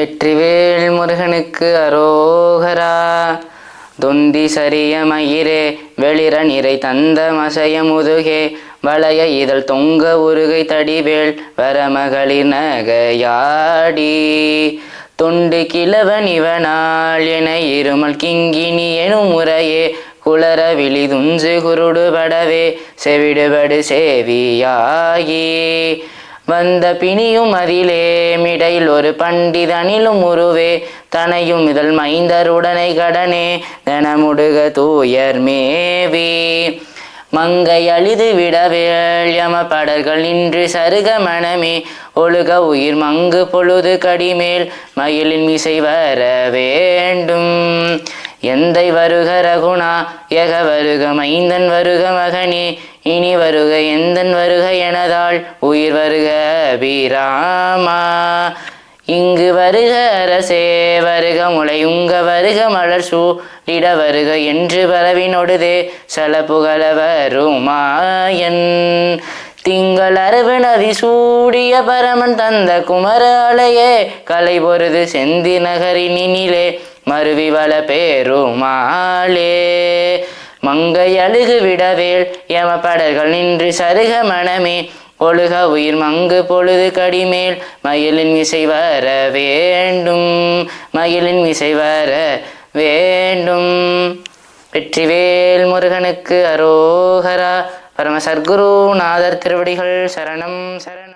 வெற்றிவேல் முருகனுக்கு அரோகரா. தொந்தி சரிய மயிரே வெளிர நிறை தந்த மசைய முதுகே வளைய இதழ் தொங்க உருகை தடிவேல் வரமகளிர் நகையாடி. தொண்டு கிழவன் இவனால் என இருமல் கிங்கினி எனும் முறையே குளர விழிதுஞ்சு குருடுபடவே செவிடுபடு சேவியாகி. வந்த பிணியும் அதிலே மிடையில் ஒரு பண்டிதனிலும் உருவே தனையும் இதழ் மைந்தருடனை கடனே தனமுடுக தூயர் மேவி. மங்கை அழிது விடவேள் யம படர்கள் இன்று சருக மனமே ஒழுக உயிர் மங்கு பொழுது கடிமேல் மயிலின் மிசை வர வேண்டும். எந்தை வருக ரகுணா எக வருக மைந்தன் வருக மகனே இனி வருக எந்தன் வருக எனதாள் உயிர் வருக அபிராமா இங்கு வருக அரசே வருக முளையுங்க வருக மலர் சூடிட வருக என்று பரவினொடுதே சல புகழ வருமாயன். திங்கள் அரவு நதி சூடிய பரமன் தந்த குமர அலையே கலை பொருது செந்தி நகரினிலே மருவி வள பேருமாளே. மங்கை அழுகு விடவேல் யம படர்கள் நின்று சருக மனமே ஒழுக உயிர் மங்கு பொழுது கடிமேல் மயிலின் இசை வர வேண்டும் மயிலின் இசை வர வேண்டும். வெற்றிவேல் முருகனுக்கு அரோகரா பரம சர்க்குரு நாதர் திருவடிகள் சரணம் சரணம்.